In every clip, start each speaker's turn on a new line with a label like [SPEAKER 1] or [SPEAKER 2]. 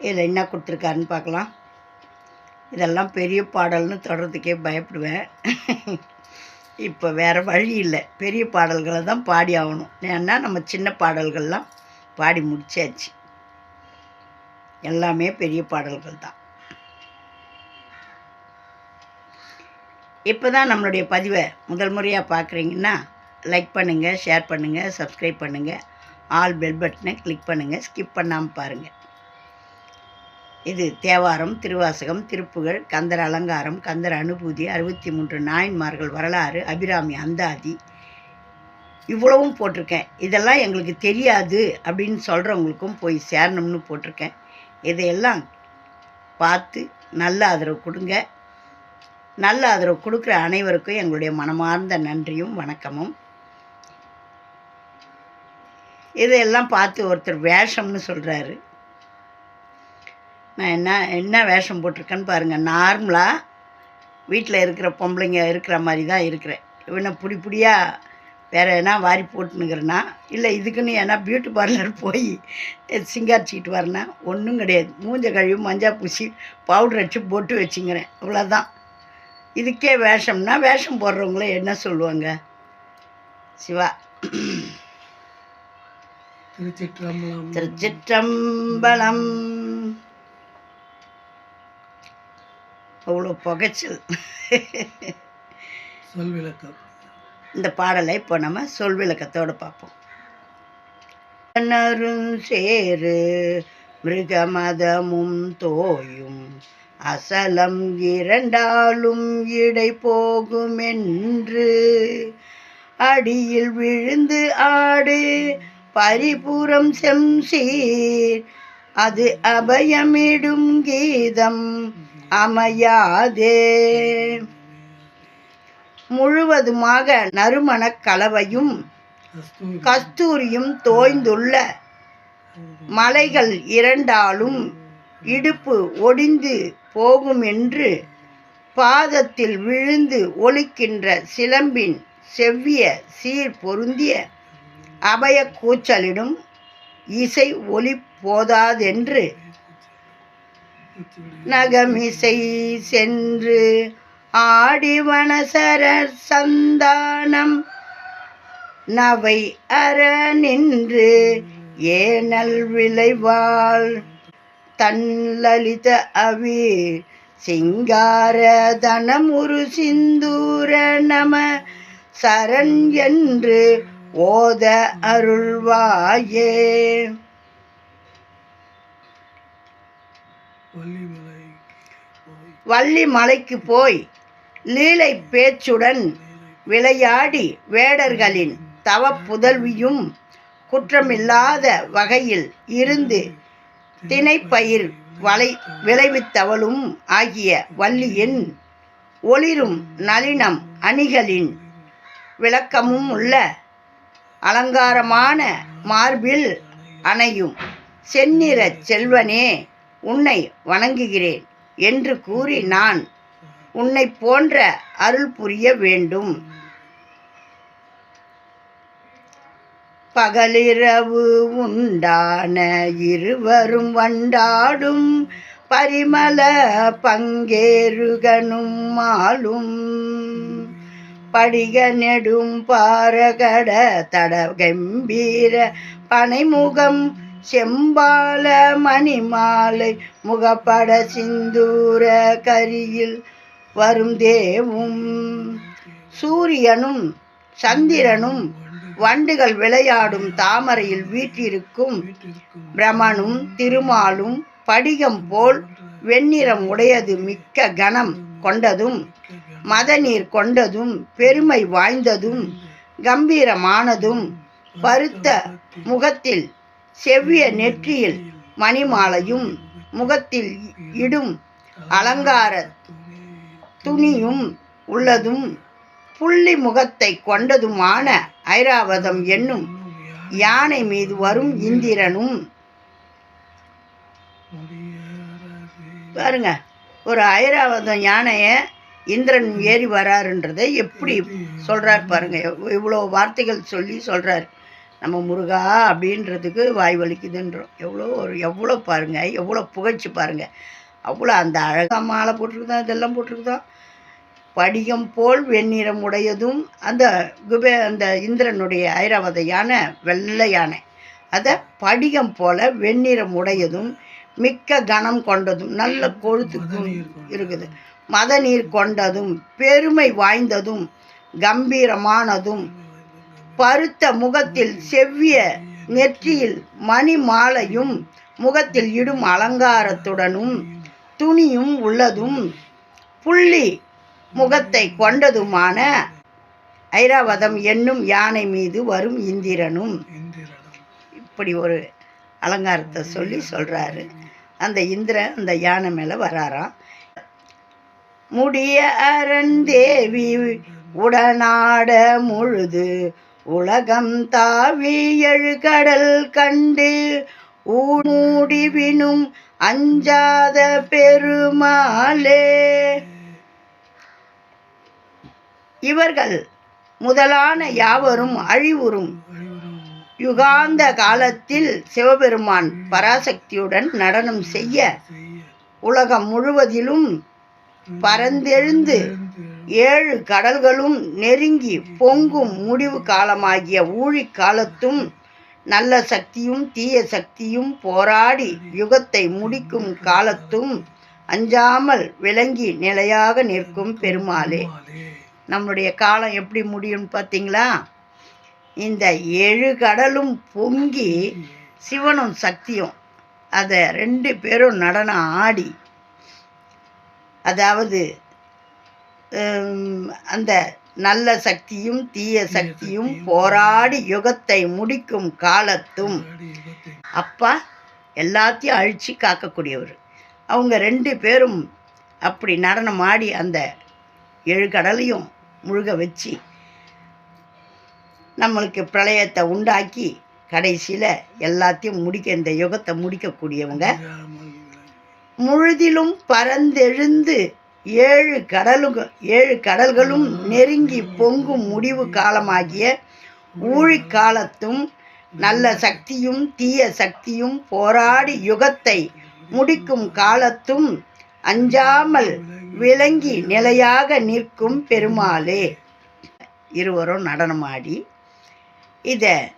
[SPEAKER 1] இதில் என்ன கொடுத்துருக்காருன்னு பார்க்கலாம். இதெல்லாம் பெரிய பாடல்னு தொடர்றதுக்கே பயப்படுவேன். இப்போ வேறு வழி இல்லை. பெரிய பாடல்களை தான் பாடி ஆகணும். ஏன்னா நம்ம சின்ன பாடல்கள்லாம் பாடி முடிச்சாச்சு. எல்லாமே பெரிய பாடல்கள் தான். இப்போ தான் நம்மளுடைய பதிவை முதல் முறையாக பார்க்குறீங்கன்னா லைக் பண்ணுங்கள் ஷேர் பண்ணுங்கள் சப்ஸ்கிரைப் பண்ணுங்கள் ஆல் பெல் பட்டனை கிளிக் பண்ணுங்கள் ஸ்கிப் பண்ணாமல் பாருங்கள் இது தேவாரம் திருவாசகம் திருப்புகழ் கந்தர் அலங்காரம் கந்தர் அனுபூதி அறுபத்தி மூன்று நாயன்மார்கள் வரலாறு அபிராமி அந்தாதி. இவ்வளவும் போட்டிருக்கேன். இதெல்லாம் எங்களுக்கு தெரியாது அப்படின்னு சொல்கிறவங்களுக்கும் போய் சேரணும்னு போட்டிருக்கேன். இதையெல்லாம் பார்த்து நல்ல ஆதரவு கொடுங்க. நல்ல ஆதரவு கொடுக்குற அனைவருக்கும் எங்களுடைய மனமார்ந்த நன்றியும் வணக்கமும். இதையெல்லாம் பார்த்து ஒருத்தர் வேஷம்னு சொல்கிறாரு நான் என்ன என்ன வேஷம் போட்டிருக்கேன்னு பாருங்கள் நார்மலாக வீட்டில் இருக்கிற பொம்பளைங்க இருக்கிற மாதிரி தான் இருக்கிறேன். இவனை புடி புடியாக வேறு எதனா வாரி போட்டுனுக்கிறேன்னா இல்லை இதுக்குன்னு ஏன்னா பியூட்டி பார்லர் போய் சிங்காரிச்சிக்கிட்டு வரேன்னா ஒன்றும் கிடையாது. மூஞ்ச கழுவி மஞ்சா பூசி பவுடர் வச்சு போட்டு வச்சுங்கிறேன் இவ்வளோதான் இதுக்கே வேஷம்னா வேஷம் போடுறவங்கள என்ன சொல்லுவாங்க? சிவா.
[SPEAKER 2] திருச்சிற்றம்பலம்.
[SPEAKER 1] திருச்சிற்றம்பலம். அவ்வளோ புகைச்சல்.
[SPEAKER 2] சொல் விளக்கம்
[SPEAKER 1] இந்த பாடலை இப்போ நம்ம சொல் விளக்கத்தோடு பார்ப்போம் சேரு மிருகமதமும் தோயும் அசலம் இரண்டாலும் இடை போகும் என்று அடியில் விழுந்து ஆடு பரிபுறம் செம்சீர் அது அபயமிடும் கீதம் அமையாதே. முழுவதுமாக நறுமணக் கலவையும்
[SPEAKER 2] கஸ்தூரி
[SPEAKER 1] கஸ்தூரியும் தோய்ந்துள்ள மலைகள் இரண்டாலும் இடுப்பு ஒடிந்து போகும் என்று பாதத்தில் விழுந்து ஒலிக்கின்ற சிலம்பின் செவ்விய சீர் பொருந்திய அபய கூச்சலிடும் இசை ஒலி போதாதென்று நகமிசை சென்று ஆடிவனசரர் சந்தானம். நவை அற நின்று ஏனல் விளைவாள். தன்லலித அவி சிங்கார தனமுரு சிந்தூர நம. சரண் என்று ஓத அருள்வாயே
[SPEAKER 2] வள்ளிமலை போய்
[SPEAKER 1] வள்ளி மலைக்கு போய் லீலை பேச்சுடன் விளையாடி வேடர்களின் தவ புதல்வியும் குற்றமில்லாத வகையில் இருந்து திணைப்பயிர் வளை விளைவித்தவளும் ஆகிய வள்ளியின் ஒளிரும் நளினம் அணிகளின் விளக்கமும் உள்ள அலங்காரமான மார்பில் அணையும் செந்நிற செல்வனே. உன்னை வணங்குகிறேன் என்று கூறி நான் உன்னை போன்ற அருள் புரிய வேண்டும். பகலிரவு உண்டான இருவரும் வண்டாடும் பரிமள பங்கேறுகனும் மாலும். படிக நெடும் பாரகட தட கம்பீர பனைமுகம் செம்பால மணிமாலை முகப்பட சிந்தூர கரியில் வரும் தேவும். சூரியனும் சந்திரனும் வண்டுகள் விளையாடும் தாமரையில் வீற்றிருக்கும் பிரமனும் திருமாலும் படிகம் போல் வெண்ணிறம் உடையது மிக்க கணம் கொண்டதும் மதநீர் கொண்டதும் பெருமை வாய்ந்ததும் கம்பீரமானதும் பருத்த முகத்தில் செவ்விய நெற்றியில் மணிமாலையும் முகத்தில் இடும் அலங்கார துணியும் உள்ளதும் புள்ளி முகத்தை கொண்டதுமான ஐராவதம் என்னும் யானை மீது வரும் இந்திரனும் பாருங்க ஒரு ஐராவதம் யானையை இந்திரன் ஏறி வராருன்றதை எப்படி சொல்றார் பாருங்க இவ்வளோ வார்த்தைகள் சொல்லி சொல்றாரு. நம்ம முருகா அப்படின்றதுக்கு வாய் வலிக்குதுன்றோம். எவ்வளோ ஒரு எவ்வளோ பாருங்க எவ்வளோ புகழ்ச்சி பாருங்க. அவ்வளோ அந்த அழகா மாலை போட்டிருக்குதா இதெல்லாம் போட்டிருக்குதா? படிகம் போல் வெண்ணிறம் உடையதும் அந்த குபே அந்த இந்திரனுடைய ஐராவத யானை வெள்ளை யானை. அதை படிகம் போல வெண்ணிறம் உடையதும் மிக்க கனம் கொண்டதும் நல்ல கொழுத்து இருக்குது. மத நீர் கொண்டதும் பெருமை வாய்ந்ததும் கம்பீரமானதும் பருத்த முகத்தில் செவ்விய நெற்றியில் மணி மாலையும் முகத்தில் இடும் அலங்காரத்துடனும் துணியும் உள்ளதும் புள்ளி முகத்தை கொண்டதுமான ஐராவதம் என்னும் யானை மீது வரும் இந்திரனும். இப்படி ஒரு அலங்காரத்தை சொல்லி சொல்கிறாரு அந்த இந்திரன் அந்த யானை மேலே வராராம். முடிய அறந்தேவி உடனாட முழுது உலகம் தாவி எழுகடல் கண்டு ஊடிவினும் அஞ்சாத பெருமாளே. இவர்கள் முதலான யாவரும் அழிவுறும். யுகாந்த காலத்தில் சிவபெருமான் பராசக்தியுடன் நடனம் செய்ய உலகம் முழுவதிலும் பரந்தெழுந்து ஏழு கடல்களும் நெருங்கி பொங்கும் முடிவு காலமாகிய ஊழிக் காலத்தும் நல்ல சக்தியும் தீய சக்தியும் போராடி யுகத்தை முடிக்கும் காலத்தும் அஞ்சாமல் விளங்கி நிலையாக நிற்கும் பெருமாளே. நம்மளுடைய காலம் எப்படி முடியும்னு பார்த்தீங்களா? இந்த ஏழு கடலும் பொங்கி சிவனும் சக்தியும் அதை ரெண்டு பேரும் நடனம் ஆடி அதாவது அந்த நல்ல சக்தியும் தீய சக்தியும் போராடி யுகத்தை முடிக்கும் காலத்தும் அப்பா எல்லாத்தையும் அழிச்சு காக்கக்கூடியவர். அவங்க ரெண்டு பேரும் அப்படி நடனம் ஆடி அந்த ஏழு கடலையும் முழுக வச்சு நம்மளுக்கு பிரளயத்தை உண்டாக்கி கடைசியில் எல்லாத்தையும் முடிக்க இந்த யுகத்தை முடிக்கக்கூடியவங்க. முழுதிலும் பரந்தெழுந்து ஏழு கடலுகள் ஏழு கடல்களும் நெருங்கி பொங்கும் முடிவு காலமாகிய ஊழிக் காலத்தும் நல்ல சக்தியும் தீய சக்தியும் போராடி யுகத்தை முடிக்கும் காலத்தும் அஞ்சாமல் விளங்கி நிலையாக நிற்கும் பெருமாளே. இருவரும் நடனமாடி இதை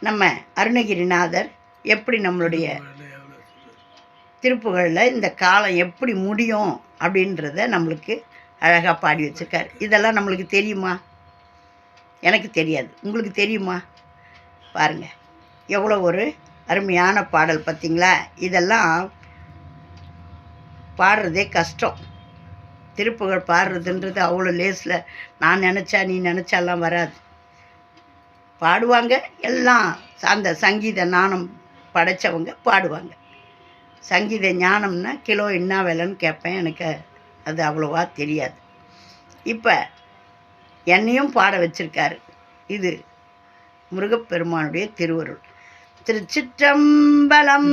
[SPEAKER 1] நம்ம அருணகிரிநாதர் எப்படி நம்மளுடைய திருப்புகளில் இந்த காலம் எப்படி முடியும் அப்படின்றத நம்மளுக்கு அழகாக பாடி வச்சுருக்கார். இதெல்லாம் நம்மளுக்கு தெரியுமா? எனக்கு தெரியாது. உங்களுக்கு தெரியுமா? பாருங்க. எவ்வளோ ஒரு அருமையான பாடல் பார்த்தீங்களா? இதெல்லாம் பாடுறதே கஷ்டம். திருப்புகழ் பாடுறதுன்றது அவ்வளோ லேஸில். நான் நினச்சா நீ நினச்சாலாம் வராது. பாடுவாங்க எல்லாம். அந்த சங்கீத நாணம் படைச்சவங்க பாடுவாங்க. சங்கீத ஞானம்னா கிலோ என்ன விலைன்னு கேட்பேன். எனக்கு அது அவ்வளோவா தெரியாது. இப்போ என்னையும் பாட வச்சிருக்காரு. இது முருகப்பெருமானுடைய திருவருள். திருச்சிற்றம்பலம்.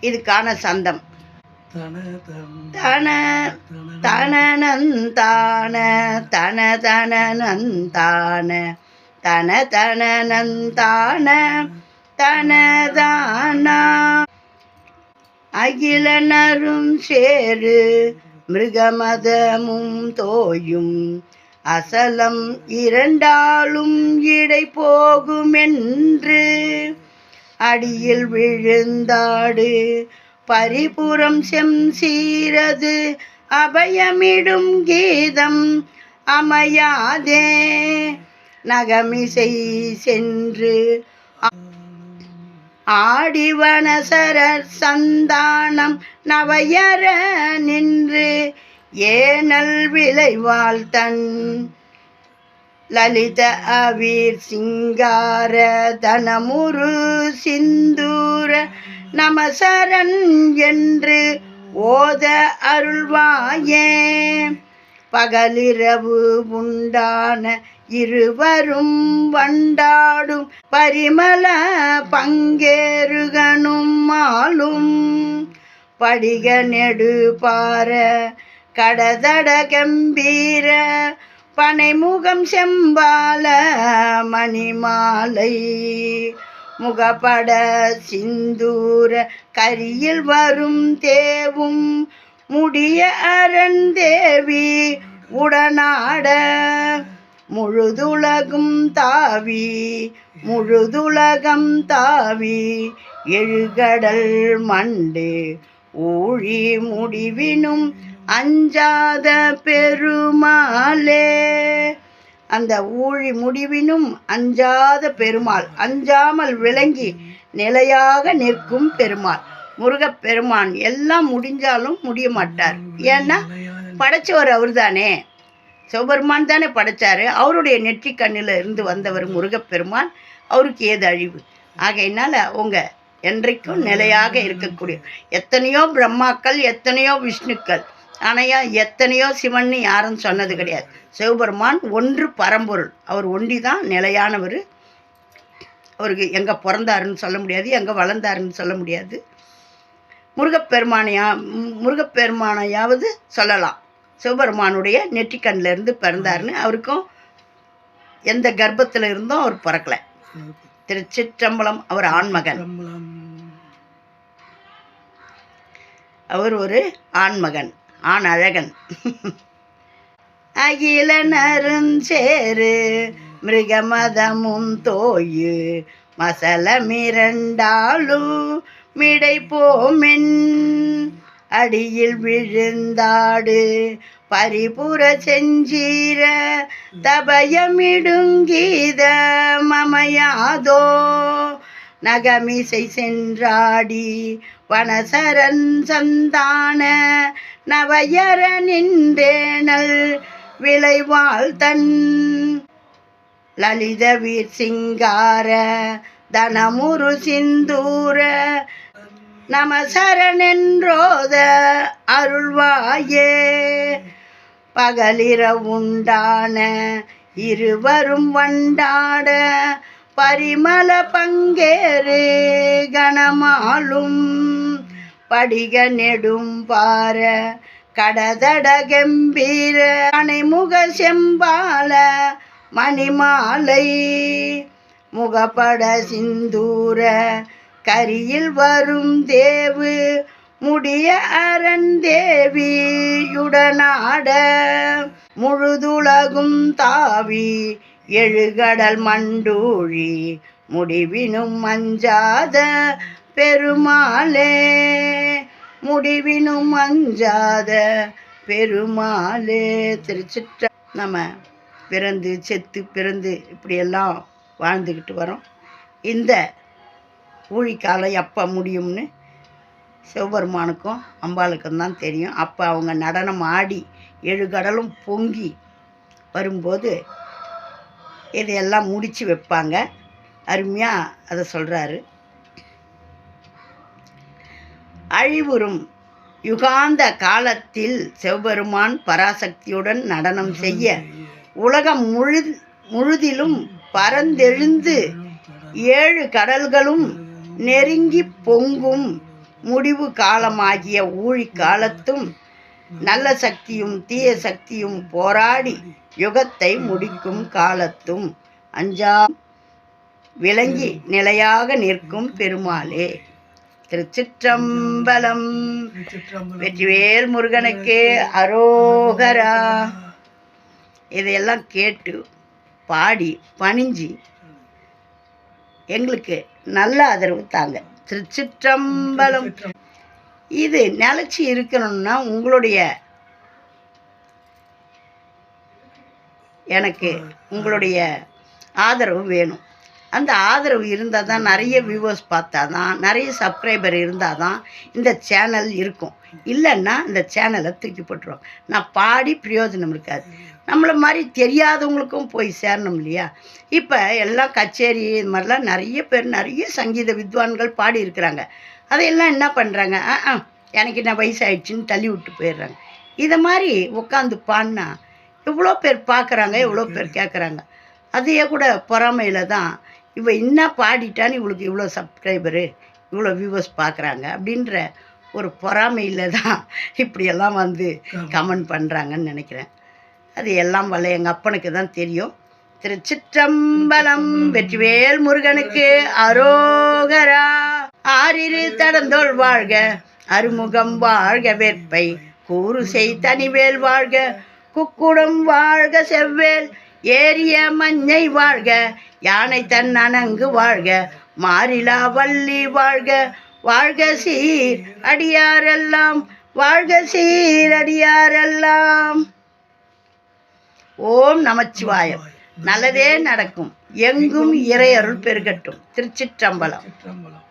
[SPEAKER 1] இதுக்கான சந்தம்.
[SPEAKER 2] தன தம்
[SPEAKER 1] தன தனனந்தான தன தனனந்தான தன தனனந்தான தனதானா? அகிலனரும் சேரு மிருகமதமும் தோயும். அசலம் இரண்டாலும் இடை போகுமென்று. அடியில் விழுந்தாடு பரிபுறம் செம்சீரது அபயமிடும் கீதம் அமையாதே. நகமிசை சென்று ஆடிவனசரர் சந்தானம் நவையர நின்று ஏனல் விளைவாள் தன் லலித அவீர் சிங்கார தனமுரு சிந்தூர நமசரன் என்று அருள்வாயே. பகலிரவு உண்டான இருவரும் வண்டாடும் பரிமள பங்கேறுகனும் மாலும். படிக நெடுபார கடதட கம்பீர பனைமுகம் செம்பால மணிமாலை. முகப்பட சிந்தூர கரியில் வரும் தேவும் முடிய அரண்-தேவி உடனாட. முழுதுலகும் தாவி முழுதுலகம் தாவி எழுகடல் மண்டு ஊழி முடிவினும் அஞ்சாத பெருமாளே. அந்த ஊழி முடிவினும் அஞ்சாத பெருமாள் அஞ்சாமல் விளங்கி நிலையாக நிற்கும் பெருமாள். முருகப்பெருமான் எல்லாம் முடிஞ்சாலும் முடிய மாட்டார் ஏன்னா படைச்சவர் அவர் தானே சிவபெருமான் தானே படைச்சாரு. அவருடைய நெற்றி கண்ணில் இருந்து வந்தவர் முருகப்பெருமான். அவருக்கு ஏது அழிவு? ஆகையினால உங்கள் என்றைக்கும் நிலையாக இருக்கக்கூடிய எத்தனையோ பிரம்மாக்கள் எத்தனையோ விஷ்ணுக்கள். ஆனையா எத்தனையோ சிவன்னு யாரும் சொன்னது கிடையாது. சிவபெருமான் ஒன்று பரம்பொருள். அவர் ஒண்டி தான் நிலையானவர். அவருக்கு எங்கே பிறந்தாருன்னு சொல்ல முடியாது எங்கே வளர்ந்தாருன்னு சொல்ல முடியாது. முருகப்பெருமானையா முருகப்பெருமானையாவது சொல்லலாம். சிவபெருமானுடைய நெற்றிக்கண்ணில் இருந்து பிறந்தாருன்னு அவருக்கும் எந்த கர்ப்பத்தில் இருந்தும் அவர் பிறக்கல. திருச்சிற்றம்பலம் அவர் ஆண்மகன். அவர் ஒரு ஆண்மகன் ஆண் அழகன். அகில நருஞ்சேரு மிருகமதமும் தோயு மசலமிரண்டாலும் மிடை போமென் அடியில் விழுந்தாடு. பரிபுர செஞ்சீர தபயமிடுங்கீத மமையாதோ. நகமிசை சென்றாடி வனசரன் சந்தான நவயர நின்றேனல் விளைவாள் தன். லலித வீர் சிங்கார தனமுரு சிந்தூர நம சரணென்றோத அருள்வாயே பகலிரவுண்டான இருவரும் வண்டாட பரிமள பங்கேறு கணமாலும் படிக நெடும் பார கடதட கம்பீர அணைமுக செம்பால மணிமாலை. முகப்பட சிந்தூர கரியில் வரும் தேவு முடிய அரண் தேவியுடனாட. முழுதுலகும் தாவி எழுகடல் மண்டூழி முடிவினும் அஞ்சாத பெருமாளே. முடிவினும் அஞ்சாத பெருமாளே. திருச்சிற்ற நம்ம பிறந்து செத்து பிறந்து இப்படியெல்லாம் வாழ்ந்துக்கிட்டு வரோம். இந்த ஊழிக்காலம் எப்போ முடியும்னு சிவபெருமானுக்கும் அம்பாளுக்கும் தான் தெரியும். அப்போ அவங்க நடனம் ஆடி ஏழு கடலும் பொங்கி வரும்போது இதையெல்லாம் முடித்து வைப்பாங்க. அருமையாக அதை சொல்கிறாரு அழிவுறும் யுகாந்த காலத்தில் சிவபெருமான் பராசக்தியுடன் நடனம் செய்ய உலகம் முழு முழுதிலும் பரந்தெழுந்து ஏழு கடல்களும் நெருங்கி பொங்கும் முடிவு காலமாகிய ஊழி காலத்தும் நல்ல சக்தியும் தீய சக்தியும் போராடி யுகத்தை முடிக்கும் காலத்தும் அஞ்சா விளங்கி நிலையாக நிற்கும் பெருமாளே திருச்சிற்றம்பலம்
[SPEAKER 2] திருச்சிற்றம்பலம்.
[SPEAKER 1] வெற்றிவேல் முருகனுக்கு அரோகரா இதையெல்லாம் கேட்டு பாடி பணிஞ்சு எங்களுக்கு நல்ல ஆதரவு தாங்க. திருச்சிற்றம்பலம். இது நிலச்சி இருக்கணும்னா உங்களுடைய எனக்கு உங்களுடைய ஆதரவு வேணும். அந்த ஆதரவு இருந்தால் தான் நிறைய வியூவர்ஸ் பார்த்தா தான் நிறைய சப்ஸ்கிரைபர் இருந்தால் தான் இந்த சேனல் இருக்கும். இல்லைன்னா இந்த சேனலை தூக்கி போட்டுருவோம் நான் பாடி பிரயோஜனம் இருக்காது. நம்மளை மாதிரி தெரியாதவங்களுக்கும் போய் சேரணும் இல்லையா? இப்போ எல்லாம் கச்சேரி இது மாதிரிலாம் நிறைய பேர் நிறைய சங்கீத வித்வான்கள் பாடி இருக்கிறாங்க. அதையெல்லாம் என்ன பண்ணுறாங்க ஆ எனக்கு என்ன வயசாகிடுச்சின்னு தள்ளி விட்டு போயிடுறாங்க. இதை மாதிரி உட்காந்து பாடினா எவ்வளோ பேர் பார்க்குறாங்க எவ்வளோ பேர் கேட்குறாங்க. அதையே கூட பொறாமையில் தான் இவ என்ன பாடிட்டான்னு இவளுக்கு இவ்வளோ சப்ஸ்கிரைபரு இவ்வளோ வியூவர்ஸ் பார்க்குறாங்க அப்படின்ற ஒரு பொறாமையில் தான் இப்படியெல்லாம் வந்து கமெண்ட் பண்ணுறாங்கன்னு நினைக்கிறேன். அது எல்லாம் வல்ல எங்கள் அப்பனுக்கு தான் தெரியும். திருச்சிற்றம்பலம் வெற்றிவேல் முருகனுக்கு அரோகரா. ஆறிரு தடந்தோள் வாழ்க அருமுகம் வாழ்க வேற்பை கூறு செய் தனிவேல் வாழ்க குக்குடம் வாழ்க செவ்வேல். ஏரிய மஞ்சை வாழ்க யானை தன் அணங்கு வாழ்க மாறிலா வள்ளி வாழ்க. வாழ்க சீர் அடியாரெல்லாம் வாழ்க சீர் அடியாரெல்லாம் ஓம் நமச்சிவாயம். நல்லதே நடக்கும். எங்கும் இறையருள் பெருகட்டும். திருச்சிற்றம்பலம்.
[SPEAKER 2] சிற்றம்பலம்